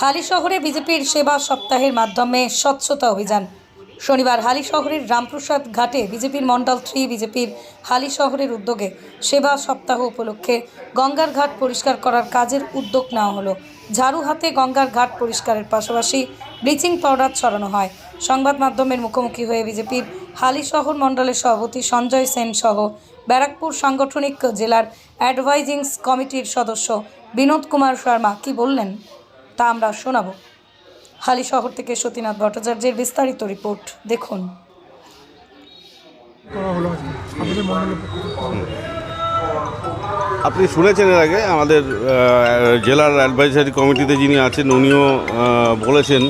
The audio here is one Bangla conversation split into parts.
হালি শহরে বিজেপির সেবা সপ্তাহের মাধ্যমে স্বচ্ছতা অভিযান। শনিবার হালি শহরের রামপ্রসাদ ঘাটে বিজেপির মন্ডল থ্রি বিজেপির হালি শহরের উদ্যোগে সেবা সপ্তাহ উপলক্ষে গঙ্গার ঘাট পরিষ্কার করার কাজের উদ্যোগ নেওয়া হলো। ঝাড়ু হাতে গঙ্গার ঘাট পরিষ্কারের পাশাপাশি ব্লিচিং পাউডার ছড়ানো হয়। সংবাদ মাধ্যমের মুখোমুখি হয়ে বিজেপির হালি শহর মণ্ডলের সভাপতি সঞ্জয় সেন সহ ব্যারাকপুর সাংগঠনিক জেলার অ্যাডভাইজিংস কমিটির সদস্য বিনোদ কুমার শর্মা কি বললেন? তা আমরা শোনাব। হালি শহর থেকে সতীনাথ ভট্টাচার্যের বিস্তারিত রিপোর্ট, দেখুন। আপনি শুনেছেন এর আগে আমাদের জেলার অ্যাডভাইজারি কমিটিতে যিনি আছেন, উনিও বলেছেন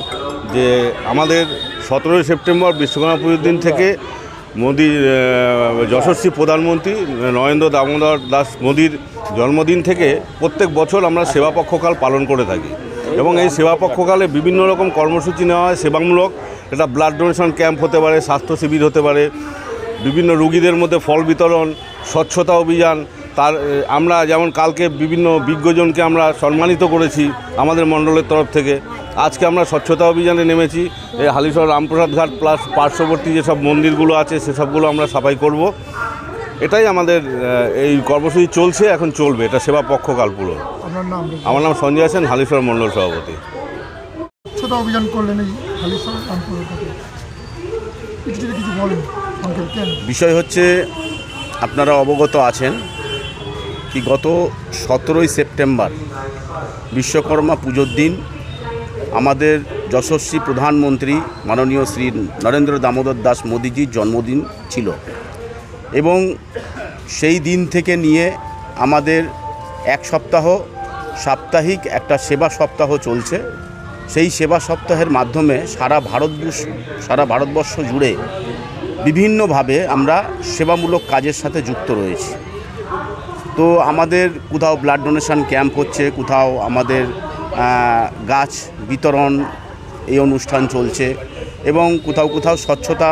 যে আমাদের সতেরোই সেপ্টেম্বর বিশ্বকর্মা পুজোর দিন থেকে মোদির যশস্বী প্রধানমন্ত্রী নরেন্দ্র দামোদর দাস মোদির জন্মদিন থেকে প্রত্যেক বছর আমরা সেবা পক্ষকাল পালন করে থাকি। এবং এই সেবাপক্ষকালে বিভিন্ন রকম কর্মসূচি নেওয়া হয়, সেবামূলক। এটা ব্লাড ডোনেশন ক্যাম্প হতে পারে, স্বাস্থ্য শিবির হতে পারে, বিভিন্ন রুগীদের মধ্যে ফল বিতরণ, স্বচ্ছতা অভিযান। তার, আমরা যেমন কালকে বিভিন্ন বিজ্ঞজনকে আমরা সম্মানিত করেছি আমাদের মণ্ডলের তরফ থেকে। আজকে আমরা স্বচ্ছতা অভিযানে নেমেছি। এই হালিশহর রামপ্রসাদ ঘাট প্লাস পার্শ্ববর্তী যেসব মন্দিরগুলো আছে, সেসবগুলো আমরা সাফাই করব। এটাই আমাদের এই কর্মসূচি চলছে এখন চলবে। এটা সেবা পক্ষ পুরো আপনার নাম লিখুন। আমার নাম সঞ্জয় সেন হালিশহর মণ্ডল সভাপতি। স্বচ্ছতা অভিযান করলেন এই হালিশহর কিছু। কিছু বলেন বিষয় হচ্ছে আপনারা অবগত আছেন কি গত সতেরোই সেপ্টেম্বর বিশ্বকর্মা পুজোর দিন আমাদের যশস্বী প্রধানমন্ত্রী মাননীয় শ্রী নরেন্দ্র দামোদর দাস মোদিজির জন্মদিন ছিল। এবং সেই দিন থেকে নিয়ে আমাদের এক সপ্তাহ সাপ্তাহিক একটা সেবা সপ্তাহ চলছে। সেই সেবা সপ্তাহের মাধ্যমে সারা ভারতবর্ষ সারা ভারতবর্ষ জুড়ে বিভিন্নভাবে আমরা সেবামূলক কাজের সাথে যুক্ত রয়েছি। তো আমাদের কোথাও ব্লাড ডোনেশন ক্যাম্প হচ্ছে, কোথাও আমাদের গাছ বিতরণ এই অনুষ্ঠান চলছে এবং কোথাও কোথাও স্বচ্ছতা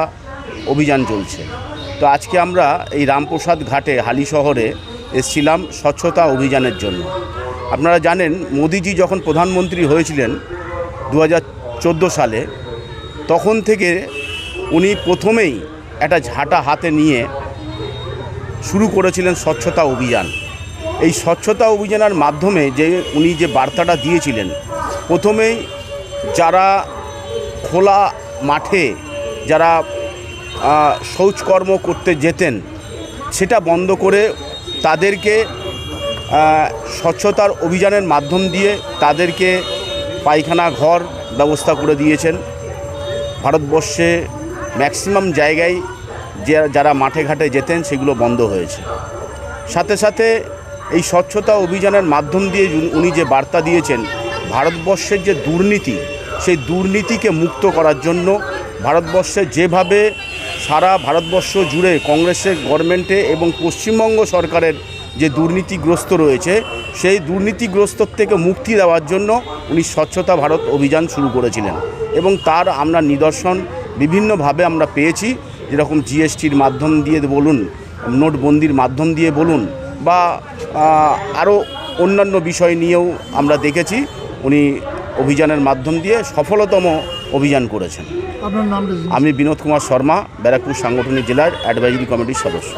অভিযান চলছে। তো আজকে আমরা এই রামপ্রসাদ ঘাটে, হালি শহরে এসছিলাম স্বচ্ছতা অভিযানের জন্য। আপনারা জানেন, মোদিজি যখন প্রধানমন্ত্রী হয়েছিলেন দু হাজার চোদ্দ সালে, তখন থেকে উনি প্রথমেই একটা ঝাঁটা হাতে নিয়ে শুরু করেছিলেন স্বচ্ছতা অভিযান। এই স্বচ্ছতা অভিযানের মাধ্যমে যে উনি যে বার্তাটা দিয়েছিলেন, প্রথমেই যারা খোলা মাঠে, যারা শৌচকর্ম করতে যেতেন, সেটা বন্ধ করে তাদেরকে স্বচ্ছতার অভিযানের মাধ্যম দিয়ে তাদেরকে পায়খানা ঘর ব্যবস্থা করে দিয়েছেন। ভারতবর্ষে ম্যাক্সিমাম জায়গায় যে, যারা মাঠে ঘাটে যেতেন, সেগুলো বন্ধ হয়েছে। সাথে সাথে এই স্বচ্ছতা অভিযানের মাধ্যম দিয়ে উনি- যে বার্তা দিয়েছেন, ভারতবর্ষের যে দুর্নীতি, সেই দুর্নীতিকে মুক্ত করার জন্য ভারতবর্ষে যেভাবে সারা ভারতবর্ষ জুড়ে কংগ্রেসের গভর্নমেন্টে এবং পশ্চিমবঙ্গ সরকারের যে দুর্নীতিগ্রস্ত রয়েছে, সেই দুর্নীতিগ্রস্ত থেকে মুক্তি দেওয়ার জন্য উনি স্বচ্ছতা ভারত অভিযান শুরু করেছিলেন। এবং তার আমরা নিদর্শন বিভিন্নভাবে আমরা পেয়েছি। যেরকম জিএসটির মাধ্যম দিয়ে বলুন নোটবন্দির মাধ্যম দিয়ে বলুন, বা আরও অন্যান্য বিষয় নিয়েও আমরা দেখেছি। উনি অভিযানের মাধ্যম দিয়ে সফলতম অভিযান করেছেন। আমি বিনোদ কুমার শর্মা ব্যারাকপুর সাংগঠনিক জেলার অ্যাডভাইজারি কমিটির সদস্য